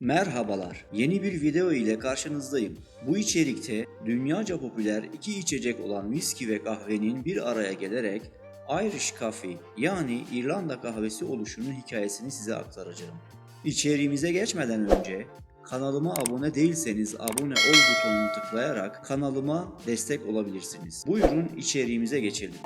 Merhabalar. Yeni bir video ile karşınızdayım. Bu içerikte dünyaca popüler iki içecek olan viski ve kahvenin bir araya gelerek Irish Coffee yani İrlanda kahvesi oluşunun hikayesini size aktaracağım. İçeriğimize geçmeden önce kanalıma abone değilseniz abone ol butonunu tıklayarak kanalıma destek olabilirsiniz. Buyurun içeriğimize geçelim.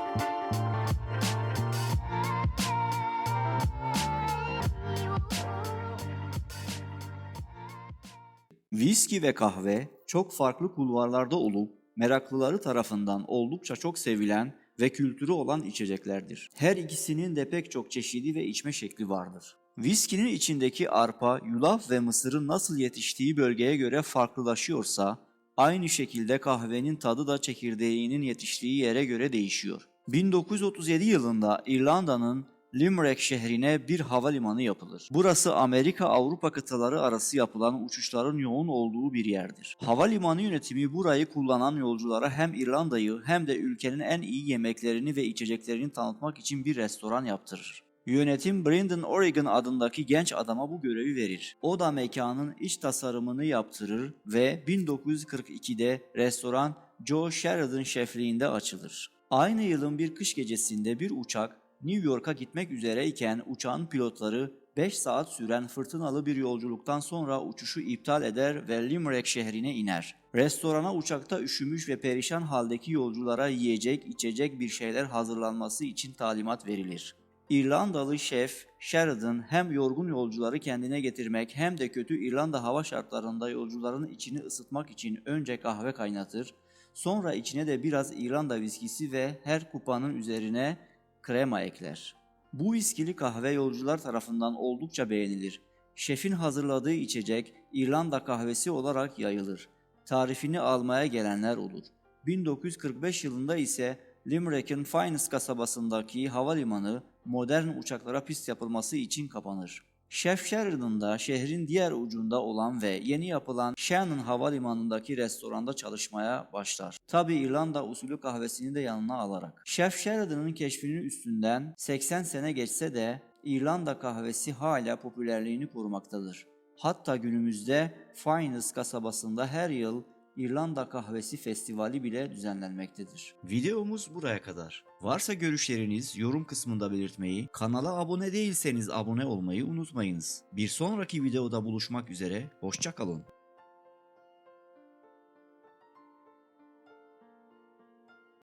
Viski ve kahve çok farklı kulvarlarda olup meraklıları tarafından oldukça çok sevilen ve kültürü olan içeceklerdir. Her ikisinin de pek çok çeşidi ve içme şekli vardır. Viskinin içindeki arpa, yulaf ve mısırın nasıl yetiştiği bölgeye göre farklılaşıyorsa, aynı şekilde kahvenin tadı da çekirdeğinin yetiştiği yere göre değişiyor. 1937 yılında İrlanda'nın Limerick şehrine bir havalimanı yapılır. Burası Amerika-Avrupa kıtaları arası yapılan uçuşların yoğun olduğu bir yerdir. Havalimanı yönetimi burayı kullanan yolculara hem İrlanda'yı hem de ülkenin en iyi yemeklerini ve içeceklerini tanıtmak için bir restoran yaptırır. Yönetim Brendan Oregon adındaki genç adama bu görevi verir. O da mekanın iç tasarımını yaptırır ve 1942'de restoran Joe Sheridan şefliğinde açılır. Aynı yılın bir kış gecesinde bir uçak New York'a gitmek üzereyken uçağın pilotları 5 saat süren fırtınalı bir yolculuktan sonra uçuşu iptal eder ve Limerick şehrine iner. Restorana uçakta üşümüş ve perişan haldeki yolculara yiyecek, içecek bir şeyler hazırlanması için talimat verilir. İrlandalı şef Sheridan hem yorgun yolcuları kendine getirmek hem de kötü İrlanda hava şartlarında yolcuların içini ısıtmak için önce kahve kaynatır, sonra içine de biraz İrlanda viskisi ve her kupanın üzerine krema ekler. Bu viskili kahve yolcular tarafından oldukça beğenilir. Şefin hazırladığı içecek İrlanda kahvesi olarak yayılır. Tarifini almaya gelenler olur. 1945 yılında ise Limerick'in Fiennes kasabasındaki havalimanı modern uçaklara pist yapılması için kapanır. Şef Sheridan da şehrin diğer ucunda olan ve yeni yapılan Shannon Havalimanı'ndaki restoranda çalışmaya başlar. Tabi İrlanda usulü kahvesini de yanına alarak. Şef Sheridan'ın keşfinin üstünden 80 sene geçse de İrlanda kahvesi hala popülerliğini korumaktadır. Hatta günümüzde Fiennes kasabasında her yıl İrlanda Kahvesi Festivali bile düzenlenmektedir. Videomuz buraya kadar. Varsa görüşleriniz yorum kısmında belirtmeyi, kanala abone değilseniz abone olmayı unutmayınız. Bir sonraki videoda buluşmak üzere, hoşçakalın.